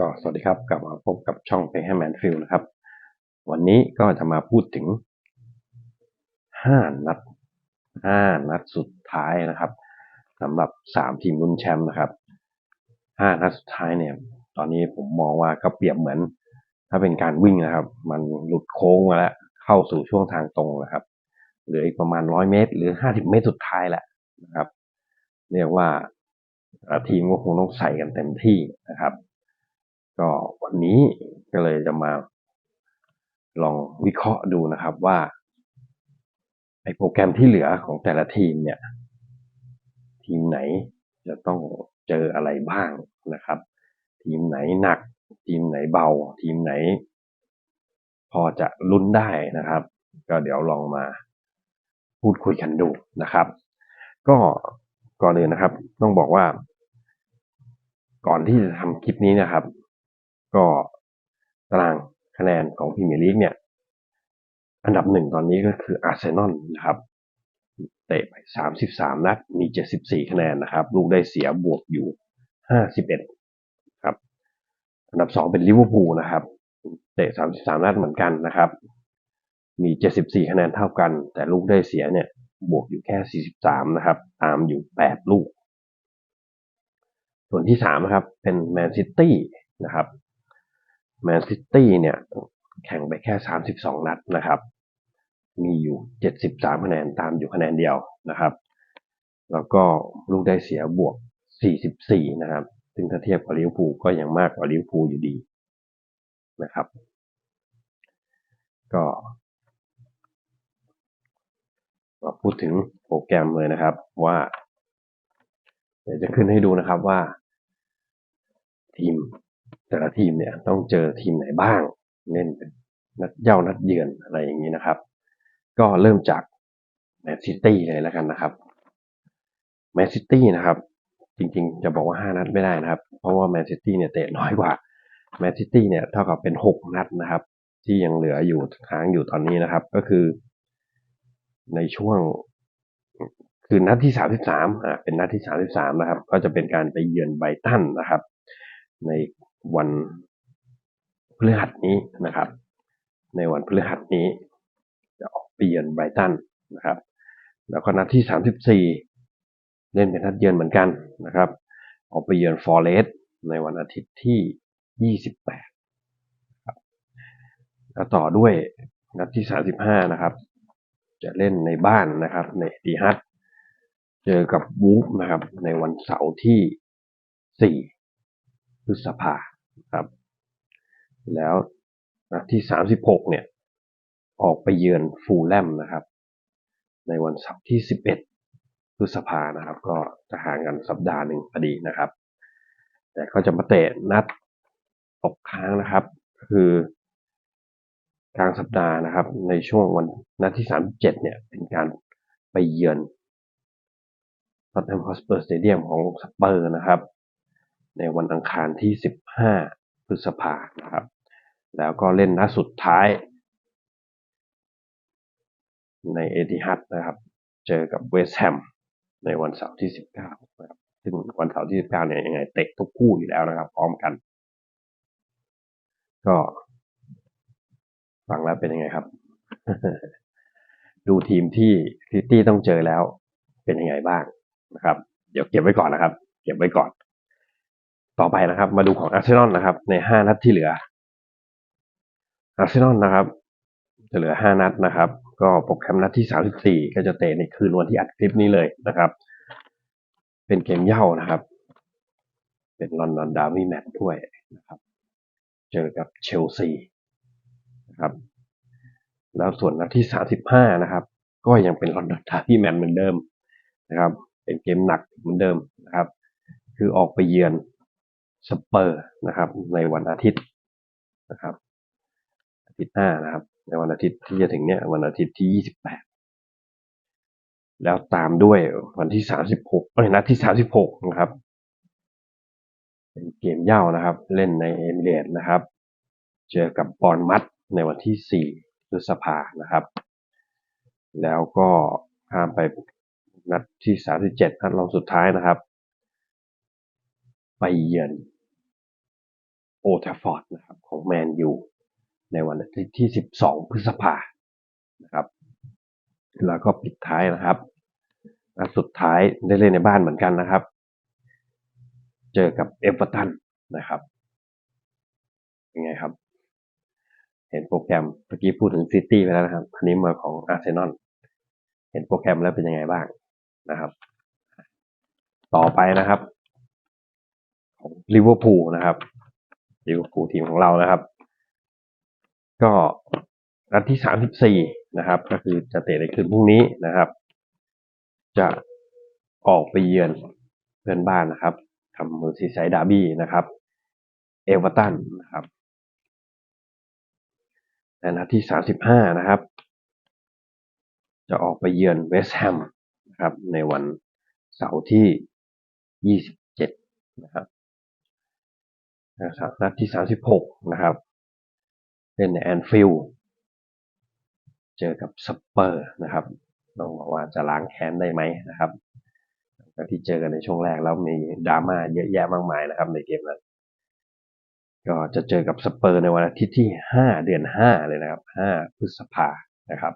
ก็สวัสดีครับกลับมาพบกับช่องเพ y ให้แมนฟิลนะครับ วันนี้ก็จะมาพูดถึงห้านัดห้านัดสุดท้ายนะครับสำหรับสามทีมลุ้นแชมป์นะครับห้านัดสุดท้ายเนี่ย ตอนนี้ผมมองว่าก็เปรียบเหมือน ถ้าเป็นการวิ่งนะครับ มันหลุดโค้งมาแล้ว เข้าสู่ช่วงทางตรงนะครับ เหลืออีกประมาณร้อยเมตร หรือห้าสิบเมตรสุดท้ายแหละนะครับ เรียกว่าทีมก็คงต้องใส่กันเต็มที่นะครับ ก็วันนี้ก็เลยจะมาลองวิเคราะห์ดูนะครับว่าไอโปรแกรมที่เหลือของแต่ละทีมเนี่ย ทีมไหนจะต้องเจออะไรบ้างนะครับ ทีมไหนหนัก ทีมไหนเบา ทีมไหน พอจะลุ้นได้นะครับ ก็เดี๋ยวลองมาพูดคุยกันดูนะครับ ก็ก่อนเลยนะครับ ต้องบอกว่า ก่อนที่จะทำคลิปนี้นะครับ ก็ตารางคะแนนของพรีเมียร์ลีกเนี่ย อันดับหนึ่งตอนนี้ก็คืออาร์เซนอลนะครับ เตะไป 33 นัด มี 74 คะแนนนะครับ ลูกได้เสียบวกอยู่ 51 ครับ อันดับ2เป็นลิเวอร์พูลนะครับ เตะ 33 นัดเหมือนกันนะครับ มี 74 คะแนนเท่ากัน แต่ลูกได้เสียเนี่ย บวกอยู่แค่ 43 นะครับ ตามอยู่ 8 ลูก ส่วนที่3นะครับ เป็นแมนซิตี้นะครับ แมนซิตี้เนี่ยแข่งไปแค่ 32 นัดนะครับ มีอยู่ 73 คะแนนตามอยู่คะแนนเดียวนะครับ แล้วก็ลูกได้เสียบวก 44 นะครับ ซึ่งถ้าเทียบกับลิเวอร์พูลก็ยังมากกว่าลิเวอร์พูลอยู่ดีนะครับ ก็มาพูดถึงโปรแกรมเลยนะครับว่า เดี๋ยวจะขึ้นให้ดูนะครับว่า ทีม แต่ละทีมเนี่ยต้องเจอทีมไหนบ้างเล่นนนัดเย้านัดเยือนอะไรอย่างนี้นะครับ ก็เริ่มจากแมนซิตี้เลยแล้วกันนะครับแมนซิตี้นะครับ จริงๆ จะบอกว่า 5 นัดไม่ได้นะครับ เพราะว่าแมนซิตี้เนี่ยเตะน้อยกว่าแมนซิตี้เนี่ยเท่ากับเป็น 6 นัดนะครับ ที่ยังเหลืออยู่ค้างอยู่ตอนนี้นะครับ ก็คือ ในช่วงคือนัดที่ 33อ่าเป็นนัดที่ 33 นะครับ ก็จะเป็นการไปเยือนไบตันนะครับ ใน วันพฤหัสนี้นะครับ ในวันพฤหัสนี้ จะออกเปลี่ยนไบรตันนะครับ แล้วก็นัดที่สามสิบสี่เล่นเป็นนัดเยือนเหมือนกันนะครับ ออกไปเยือนฟอร์เรสในวันอาทิตย์ที่ยี่สิบแปดครับแล้วต่อด้วยนัดที่สามสิบห้านะครับ จะเล่นในบ้านนะครับ ในดีฮัตเจอกับวูฟนะครับ ในวันเสาร์ที่สี่พฤษภาครับ แล้วนัดที่สามสิบหกเนี่ย ออกไปเยือนฟูลแลมนะครับ ในวันเสาร์ที่สิบเอ็ดพฤษภานะครับ ก็จะห่างกันสัปดาห์หนึ่งพอดีนะครับ แต่ก็จะมาเตะนัดตกค้างนะครับ คือกลางสัปดาห์นะครับ ในช่วงวันนัดที่สามเจ็ดเนี่ย เป็นการไปเยือนท็อตแนมฮอสเปอร์สเตเดียมของสเปอร์นะครับ ในวันอังคารที่ 15 พฤษภานะครับ แล้วก็เล่นนัดสุดท้าย ในเอติฮัดนะครับ เจอกับเวสแฮมในวันเสาร์ที่ 19นะครับซึ่งวันเสาร์ที่ 19เนี่ยยังไงเตะทุกคู่อยู่แล้วนะครับ พร้อมกัน ก็ฟังแล้วเป็นยังไงครับ ดูทีมที่ซิตี้ต้องเจอแล้วเป็นยังไงบ้างนะครับ เดี๋ยวเก็บไว้ก่อนนะครับ เก็บไว้ก่อน ต่อไปนะครับ มาดูของอาร์เซนอลนะครับ ในห้านัดที่เหลืออาร์เซนอลนะครับ จะเหลือห้านัดนะครับ ก็โปรแกรมนัดที่สามสิบสี่ก็จะเตะในคืนวันที่อัดคลิปนี้เลยนะครับ เป็นเกมเย่านะครับ เป็นลอนดอนดาร์บี้แมตช์ด้วยนะครับ เจอกับเชลซีนะครับแล้วส่วนนัดที่สามสิบห้านะครับ ก็ยังเป็นลอนดอนดาร์บี้แมตเหมือนเดิมนะครับ เป็นเกมหนักเหมือนเดิมนะครับ คือออกไปเยือน สเปอร์นะครับ ในวันอาทิตย์นะครับ อาทิตย์หน้านะครับ ในวันอาทิตย์ที่จะถึงเนี่ยวันอาทิตย์ที่ยี่สิบแปดแล้วตามด้วยวันที่สามสิบหกเอ้ยนัดที่สามสิบหกนะครับเป็นเกมเย่านะครับ เล่นในเอมิเรตนะครับ เจอกับบอลมัดในวันที่สี่พฤษภานะครับ แล้วก็ข้ามไปนัดที่สามสิบเจ็ดนัดรองสุดท้ายนะครับ ไปเยือน โอทาฟอร์ดนะครับของแมนยูในวันทิตย์ที่ 12 พฤษภานะครับ แล้วก็ปิดท้ายนะครับนัดสุดท้ายได้เล่นในบ้านเหมือนกันนะครับ เจอกับเอเวอร์ตันนะครับเป็นไงครับ เห็นโปรแกรมเมื่อกี้พูดถึงซิตี้ไปแล้วนะครับอันนี้มาของอาร์เซนอลเห็นโปรแกรมแล้วเป็นยังไงบ้างนะครับ ต่อไปนะครับของลิเวอร์พูลนะครับ ลิเวอร์พูลทีมของเรานะครับ ก็นัดที่สามสิบสี่นะครับ ก็คือจะเตะในคืนพรุ่งนี้นะครับ จะออกไปเยือนเพื่อนบ้านนะครับทำเมอร์ซีไซด์ดาร์บี้นะครับ เอเวอร์ตันนะครับและนัดที่สามสิบห้านะครับ จะออกไปเยือนเวสต์แฮมนะครับ ในวันเสาร์ที่ยี่สิบเจ็ดนะครับ นะครับนัดที่สามสิบหกนะครับเล่นในแอนฟิลเจอกับสเปอร์นะครับต้องบอกว่าจะล้างแค้นได้ไหมนะครับจากที่เจอกันในช่วงแรกแล้วมีดราม่าเยอะแยะมากมายนะครับในเกมนั้นก็จะเจอกับสเปอร์ในวันอาทิตย์ที่ห้าเดือนห้าเลยนะครับห้าพฤษภานะครับ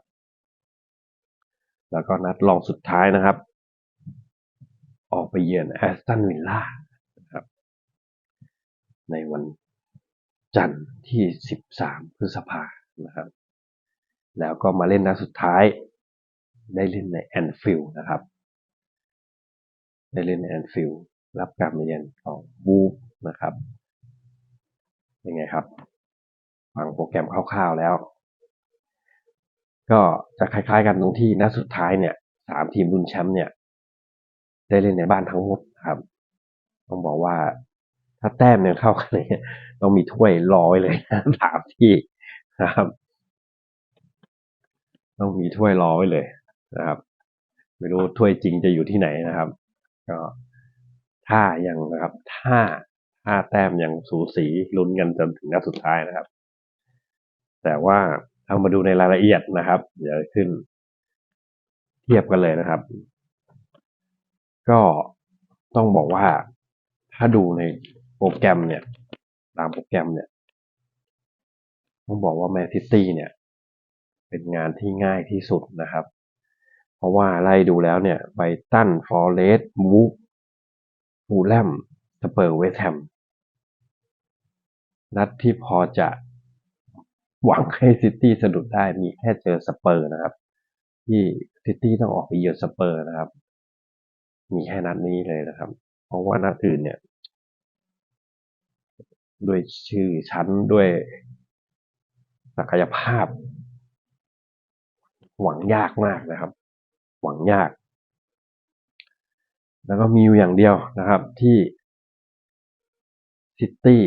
แล้วก็นัดรองสุดท้ายนะครับ ออกไปเยือนแอสตันวิลล่า ในวันจันทร์ที่ 13 พฤษภานะครับ แล้วก็มาเล่นนัดสุดท้าย ได้เล่นในแอนฟิลด์นะครับ ได้เล่นในแอนฟิลด์รับการมาเยือนของบูฟนะครับเป็นไงครับฟังโปรแกรมคร่าวๆแล้ว ก็จะคล้ายๆกันตรงที่นัดสุดท้ายเนี่ยสามทีมรุ่นแชมป์เนี่ย ได้เล่นในบ้านทั้งหมดครับ ต้องบอกว่า ถ้าแต้มเนี่ยเข้ากันเนี่ยต้องมีถ้วยรอไว้เลยนะสามที่นะครับ ต้องมีถ้วยรอไว้เลยนะครับ ไม่รู้ถ้วยจริงจะอยู่ที่ไหนนะครับ ก็ถ้ายังนะครับ ถ้าถ้าแต้มยังสูสีลุ้นกันจนถึงนัดสุดท้ายนะครับ แต่ว่าเอามาดูในรายละเอียดนะครับ เดี๋ยวขึ้น เทียบกันเลยนะครับ ก็ต้องบอกว่าถ้าดูใน โปรแกรมเนี่ย ตามโปรแกรมเนี่ยต้องบอกว่าแมนซิตี้เนี่ย เป็นงานที่ง่ายที่สุดนะครับ เพราะว่าไล่ดูแล้วเนี่ยไบตันฟอร์เรสต์มูฟฟูลแลมสเปอร์เวสแฮมนัดที่พอจะหวังให้ซิตี้สะดุดได้มีแค่เจอสเปอร์นะครับ ที่ซิตี้ต้องออกไปเยือนสเปอร์นะครับ มีแค่นัดนี้เลยนะครับ เพราะว่านัดอื่นเนี่ย ด้วยชื่อชั้นด้วยศักยภาพ หวังยากมากนะครับ หวังยาก แล้วก็มีอยู่อย่างเดียวนะครับที่ซิตี้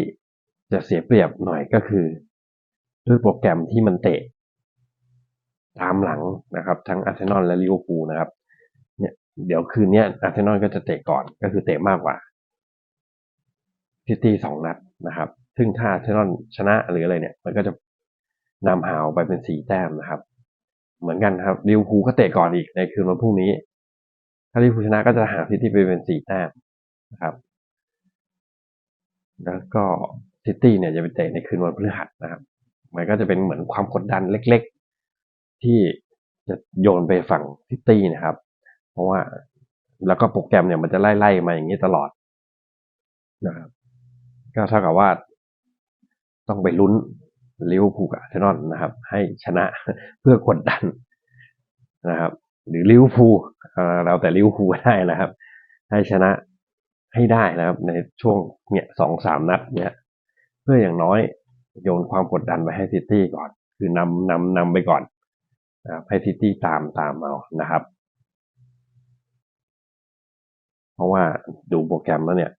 จะเสียเปรียบหน่อยก็คือ ด้วยโปรแกรมที่มันเตะ ตามหลังนะครับ ทั้งอาร์เซนอลและลิเวอร์พูลนะครับ เนี่ยเดี๋ยวคืนนี้อาร์เซนอลก็จะเตะก่อนก็คือเตะมากกว่า ซิตี้สองนัดนะครับ ซึ่งถ้าเซนอลชนะหรืออะไรเนี่ย มันก็จะนำหาวไปเป็นสี่แต้มนะครับ เหมือนกันครับลิวพูก็เตะก่อนอีกในคืนวันพรุ่งนี้ ถ้าลิวพูชนะก็จะหาซิตี้ไปเป็นสี่แต้มนะครับ แล้วก็ซิตี้เนี่ยจะไปเตะในคืนวันพฤหัสนะครับ มันก็จะเป็นเหมือนความกดดันเล็กๆ ที่จะโยนไปฝั่งซิตี้นะครับ เพราะว่าแล้วก็โปรแกรมเนี่ยมันจะไล่ๆมาอย่างนี้ตลอดนะครับ ก็เท่ากับว่าต้องไปลุ้นลิเวอร์พูลกับอาร์เซนอลนะครับ ให้ชนะเพื่อกดดันนะครับ หรือลิเวอร์พูลเราแต่ลิเวอร์พูลได้นะครับ ให้ชนะให้ได้นะครับ ในช่วงเนี่ยสองสามนัดเนี่ย เพื่ออย่างน้อยโยนความกดดันไปให้ซิตี้ก่อน คือนำนำนำไปก่อนนะครับให้ซิตี้ตามตามเอานะครับ เพราะว่าดูโปรแกรมแล้วเนี่ย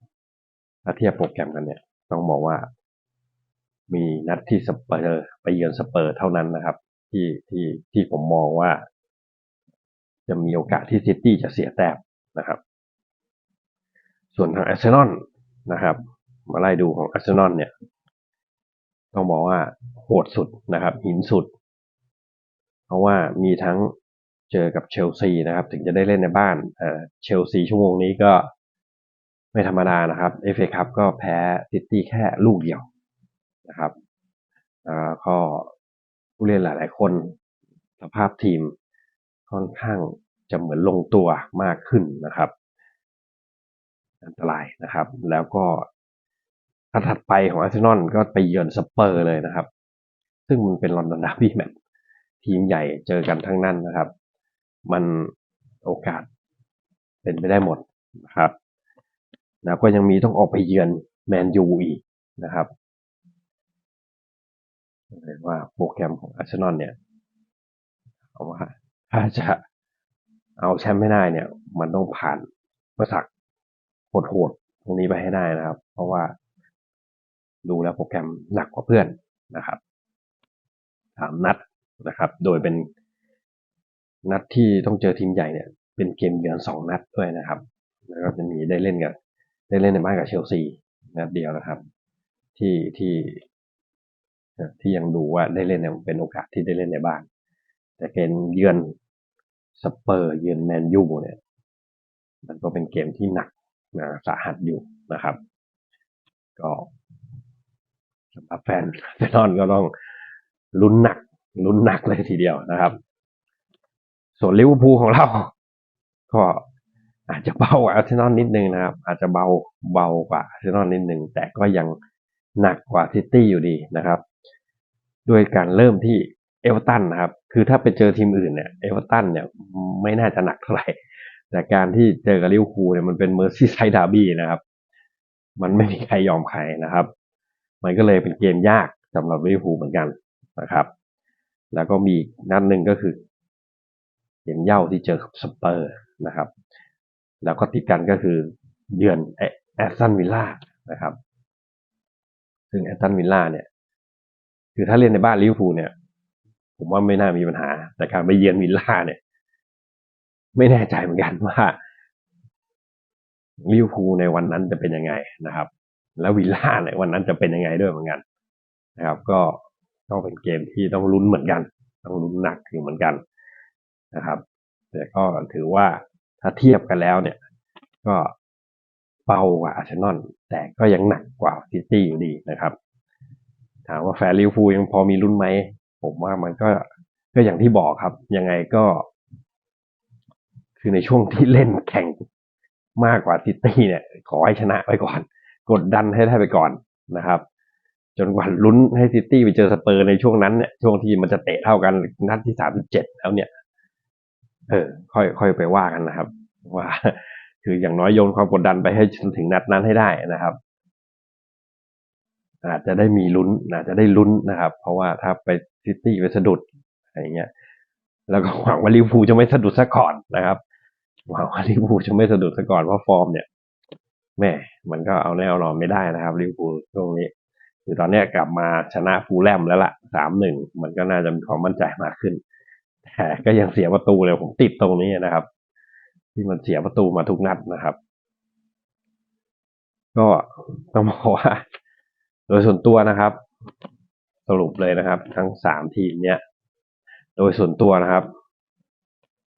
ถ้าเทียบโปรแกรมกันเนี่ย ต้องบอกว่า มีนัดที่สเปอร์ไปเยือนสเปอร์เท่านั้นนะครับ ที่ที่ที่ผมมองว่า จะมีโอกาสที่ซิตี้จะเสียแต้มนะครับ ส่วนทางอาร์เซนอลนะครับ มาไล่ดูของอาร์เซนอลเนี่ย ต้องบอกว่าโหดสุดนะครับ หินสุด เพราะว่ามีทั้งเจอกับเชลซีนะครับ ถึงจะได้เล่นในบ้านเชลซีชั่วโมงนี้ก็ ไม่ธรรมดานะครับเอฟเอคัพก็แพ้ซิตี้แค่ลูกเดียวนะครับก็ผู้เล่นหลายๆ คนสภาพทีมค่อนข้างจะเหมือนลงตัวมากขึ้นนะครับ อันตรายนะครับ แล้วก็นัดถัดไปของอาร์เซนอลก็ไปเยือนสเปอร์เลยนะครับ ซึ่งมันเป็นลอนดอนดาร์บี้แมตช์ทีมใหญ่เจอกันทั้งนั้นนะครับ มันโอกาสเป็นไปได้หมดนะครับ แล้วก็ยังมีต้องออกไปเยือนแมนยูอีกนะครับเรียกว่าโปรแกรมของอาร์เซนอลเนี่ยเอาว่าถ้าจะเอาแชมป์ไม่ได้เนี่ย มันต้องผ่านประสักโหดๆตรงนี้ไปให้ได้นะครับ เพราะว่าดูแล้วโปรแกรมหนักกว่าเพื่อนนะครับสามนัดนะครับ โดยเป็นนัดที่ต้องเจอทีมใหญ่เนี่ย เป็นเกมเยือนสองนัดด้วยนะครับ แล้วก็จะมีได้เล่นกับ ได้เล่นในบ้านกับเชลซีนัดเดียวนะครับ ที่ที่ที่ยังดูว่าได้เล่นเนี่ยเป็นโอกาสที่ได้เล่นในบ้าน แต่เกมเยือนสเปอร์เยือนแมนยูเนี่ยมันก็เป็นเกมที่หนักนะสาหัสอยู่นะครับ ก็สำหรับแฟนแฟนนอนก็ต้องลุ้นหนักลุ้นหนักเลยทีเดียวนะครับ ส่วนลิเวอร์พูลของเรา ก็ อาจจะเบากว่าอาร์เซนอลนิดนึงนะครับ อาจจะเบาเบากว่าอาร์เซนอลนิดนึง แต่ก็ยังหนักกว่าซิตี้อยู่ดีนะครับ ด้วยการเริ่มที่เอเวอร์ตันนะครับ คือถ้าไปเจอทีมอื่นเนี่ยเอเวอร์ตันเนี่ยไม่น่าจะหนักเท่าไหร่ แต่การที่เจอกับลิเวอร์พูลเนี่ยมันเป็นเมอร์ซี่ไซด์ดาร์บี้นะครับ มันไม่มีใครยอมใครนะครับ มันก็เลยเป็นเกมยากสำหรับลิเวอร์พูลเหมือนกันนะครับ แล้วก็มีนัดหนึ่งก็คือเกมเย่าที่เจอกับสเปอร์นะครับ แล้วก็ติดกันก็คือเยือนแอสตันวิลล่านะครับ ซึ่งแอสตันวิลล่าเนี่ย คือถ้าเล่นในบ้านลิเวอร์พูลเนี่ย ผมว่าไม่น่ามีปัญหา แต่การไปเยือนวิลล่าเนี่ย ไม่แน่ใจเหมือนกันว่าลิเวอร์พูลในวันนั้นจะเป็นยังไงนะครับ แล้ววิลล่าในวันนั้นจะเป็นยังไงด้วยเหมือนกันนะครับ ก็ต้องเป็นเกมที่ต้องลุ้นเหมือนกัน ต้องลุ้นหนักอยู่เหมือนกันนะครับ แต่ก็ถือว่า ถ้าเทียบกันแล้วเนี่ย ก็เบากว่าอาร์เซนอลแต่ก็ยังหนักกว่าซิตี้อยู่ดีนะครับ ถามว่าแฟนลิเวอร์พูลยังพอมีลุ้นไหม ผมว่ามันก็ก็อย่างที่บอกครับ ยังไงก็ คือในช่วงที่เล่นแข่งมากกว่าซิตี้เนี่ย ขอให้ชนะไปก่อน กดดันให้ได้ไปก่อนนะครับ จนกว่าลุ้นให้ซิตี้ไปเจอสเปอร์ในช่วงนั้นเนี่ยช่วงที่มันจะเตะเท่ากันนัดที่สามสิบเจ็ดแล้วเนี่ย เออ ค่อยค่อยไปว่ากันนะครับ ว่า คืออย่างน้อยโยนความกดดันไปให้ถึงนัดนั้นให้ได้นะครับ อาจจะได้มีลุ้นอาจจะได้ลุ้นนะครับ เพราะว่าถ้าไปซิตี้ไปสะดุดอะไรเงี้ย แล้วก็หวังว่าลิเวอร์พูลจะไม่สะดุดซะก่อนนะครับหวังว่าลิเวอร์พูลจะไม่สะดุดซะก่อนเพราะฟอร์มเนี่ยแม่มันก็เอาแน่เอานอนไม่ได้นะครับลิเวอร์พูลช่วงนี้คือตอนนี้กลับมาชนะฟูลแลมแล้วล่ะสามหนึ่งมันก็น่าจะมีความมั่นใจมากขึ้น ก็ยังเสียประตูเลยผมติดตรงนี้นะครับ ที่มันเสียประตูมาทุกนัดนะครับ ก็ต้องบอกว่า โดยส่วนตัวนะครับ สรุปเลยนะครับ ทั้งสามทีมเนี้ยโดยส่วนตัวนะครับ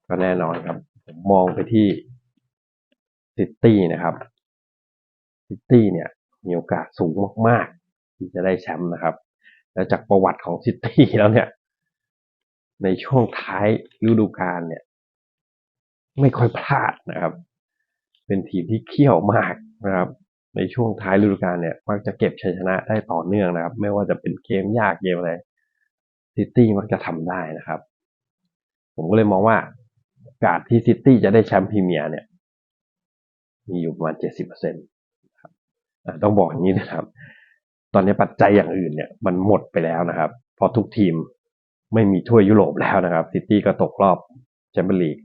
ก็แน่นอนครับผมมองไปที่ซิตี้นะครับซิตี้เนี่ย มีโอกาสสูงมาก ๆ ที่จะได้แชมป์นะครับ แล้วจากประวัติของซิตี้แล้วเนี่ย ในช่วงท้ายฤดูกาลเนี่ย ไม่ค่อยพลาดนะครับ เป็นทีมที่เขี้ยวมากนะครับ ในช่วงท้ายฤดูกาลเนี่ย มักจะเก็บชัยชนะได้ต่อเนื่องนะครับ ไม่ว่าจะเป็นเกมยากเกมอะไรซิตี้มักจะทำได้นะครับ ผมก็เลยมองว่าโอกาสที่ซิตี้จะได้แชมป์พรีเมียร์เนี่ย มีอยู่ประมาณเจ็ดสิบเปอร์เซ็นต์ต้องบอกอย่างนี้นะครับ ตอนนี้ปัจจัยอย่างอื่นเนี่ย มันหมดไปแล้วนะครับ เพราะทุกทีม ไม่มีถ้วยยุโรปแล้วนะครับซิตี้ก็ตกรอบแชมเปี้ยนลีก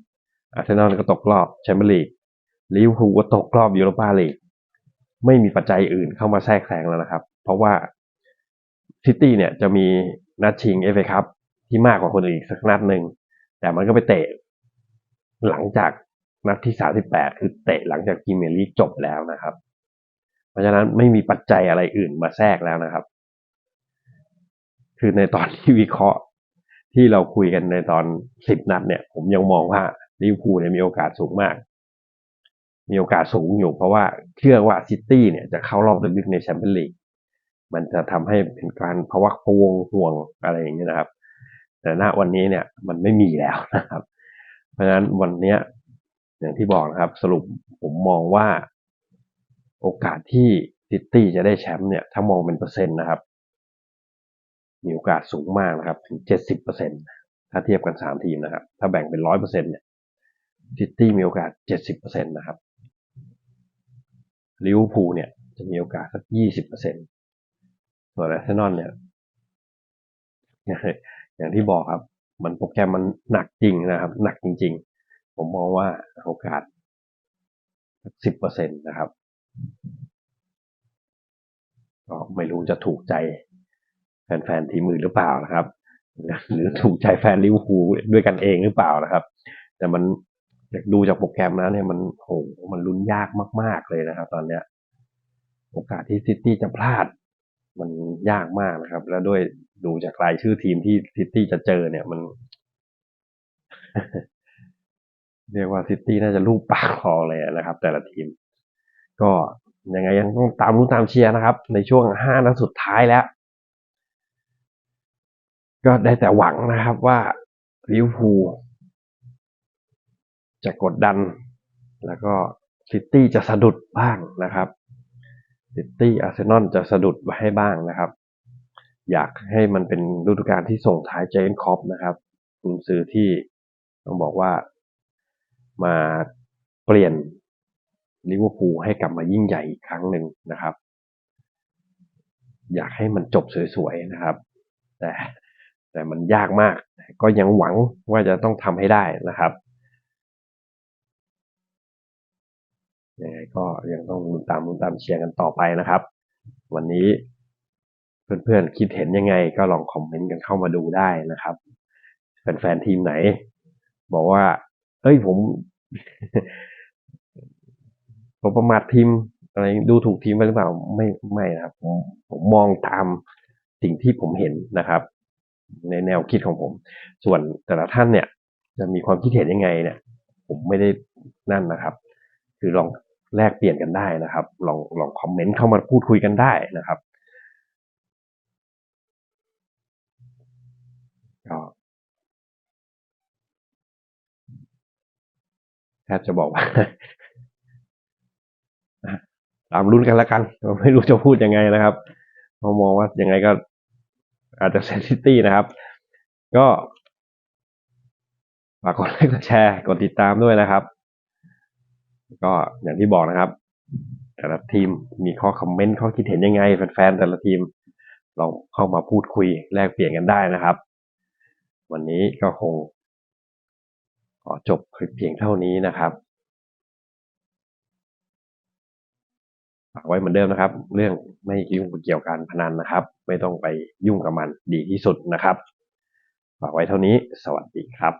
อาร์เซนอลก็ตกรอบแชมเปี้ยนลีกลิเวอร์พูลก็ตกรอบยูโรปาลีกไม่มีปัจจัยอื่นเข้ามาแทรกแซงแล้วนะครับ เพราะว่าซิตี้เนี่ยจะมีนัดชิงเอฟเอคัพที่มากกว่าคนอื่นอีกสักนัดหนึ่งแต่มันก็ไปเตะหลังจากนัดที่สามสิบแปดคือเตะหลังจากพรีเมียร์ลีกจบแล้วนะครับ เพราะฉะนั้นไม่มีปัจจัยอะไรอื่นมาแทรกแล้วนะครับ คือในตอนที่วิเคราะห์ ที่เราคุยกันในตอนสิบนัดเนี่ย ผมยังมองว่าลิเวอร์พูลเนี่ยมีโอกาสสูงมาก มีโอกาสสูงอยู่เพราะว่าเชื่อว่าซิตี้เนี่ยจะเข้ารอบลึกๆในแชมเปี้ยนลีกมันจะทำให้เป็นการพวักพวงห่วงอะไรอย่างนี้นะครับ แต่ณวันนี้เนี่ยมันไม่มีแล้วนะครับ เพราะฉะนั้นวันเนี้ยอย่างที่บอกนะครับ สรุปผมมองว่าโอกาสที่ซิตี้จะได้แชมป์เนี่ย ถ้ามองเป็นเปอร์เซ็นต์นะครับ มีโอกาสสูงมากนะครับ ถึงเจ็ดสิบเปอร์เซ็นต์ถ้าเทียบกันสามทีมนะครับ ถ้าแบ่งเป็นร้อยเปอร์เซ็นต์เนี่ยซิตี้มีโอกาสเจ็ดสิบเปอร์เซ็นต์นะครับลิเวอร์พูลเนี่ย จะมีโอกาสสักยี่สิบเปอร์เซ็นต์ส่วนอาร์เซนอลเนี่ย อย่างที่บอกครับ มันโปรแกรมมันหนักจริงนะครับ หนักจริง ๆ ผมมองว่าโอกาสสิบเปอร์เซ็นต์นะครับก็ไม่รู้จะถูกใจ แฟนๆทีมอื่นหรือเปล่านะครับ หรือถูกใจแฟนลิเวอร์พูลด้วยกันเองหรือเปล่านะครับ แต่มันดูจากโปรแกรมแล้วเนี่ยมันโหมันลุ้นยากมาก ๆเลยนะครับ ตอนเนี้ย โอกาสที่ซิตี้จะพลาด มันยากมากนะครับ แล้วด้วยดูจากรายชื่อทีมที่ซิตี้จะเจอเนี่ยมัน เรียกว่าซิตี้น่าจะลูกปากคอเลยนะครับ แต่ละทีม ก็ยังไงยังต้องตามรู้ตามเชียร์นะครับ ในช่วงห้านัดสุดท้ายแล้ว ก็ได้แต่หวังนะครับว่าลิเวอร์พูลจะกดดัน แล้วก็ซิตี้จะสะดุดบ้างนะครับซิตี้อาร์เซนอลจะสะดุดมาให้บ้างนะครับ อยากให้มันเป็นฤดูกาลที่ส่งท้ายเจนคอปนะครับคุณซื้อที่ต้องบอกว่ามาเปลี่ยนลิเวอร์พูลให้กลับมายิ่งใหญ่อีกครั้งหนึ่งนะครับ อยากให้มันจบสวยๆนะครับ แต่ แต่มันยากมาก ก็ยังหวังว่าจะต้องทำให้ได้นะครับยังไงก็ยังต้องตามตามเชียร์กันต่อไปนะครับ วันนี้เพื่อนๆคิดเห็นยังไงก็ลองคอมเมนต์กันเข้ามาดูได้นะครับแฟนๆทีมไหน บอกว่าเฮ้ยผมผมประมาททีมอะไรดูถูกทีมไปหรือเปล่าไม่ไม่นะครับผมผมมองตามสิ่งที่ผมเห็นนะครับ ในแนวคิดของผม ส่วนแต่ละท่านเนี่ยจะมีความคิดเห็นยังไงเนี่ยผมไม่ได้นั่นนะครับ คือลองแลกเปลี่ยนกันได้นะครับ ลองลองคอมเมนต์เข้ามาพูดคุยกันได้นะครับก็แทบจะบอกว่าตามรุ่นกันแล้วกัน ไม่รู้จะพูดยังไงนะครับเรามองว่ายังไงก็ อาจจะเซนซิตี้นะครับ ก็ฝากกดไลค์กดแชร์กดติดตามด้วยนะครับ ก็อย่างที่บอกนะครับ แต่ละทีมมีข้อคอมเมนต์ข้อคิดเห็นยังไง แฟนๆแต่ละทีมลองเข้ามาพูดคุยแลกเปลี่ยนกันได้นะครับ วันนี้ก็คงขอจบคลิปเพียงเท่านี้นะครับ ฝากไว้เหมือนเดิมนะครับ เรื่องไม่ยุ่งเกี่ยวกับการพนันนะครับ ไม่ต้องไปยุ่งกับมันดีที่สุดนะครับ ฝากไว้เท่านี้สวัสดีครับ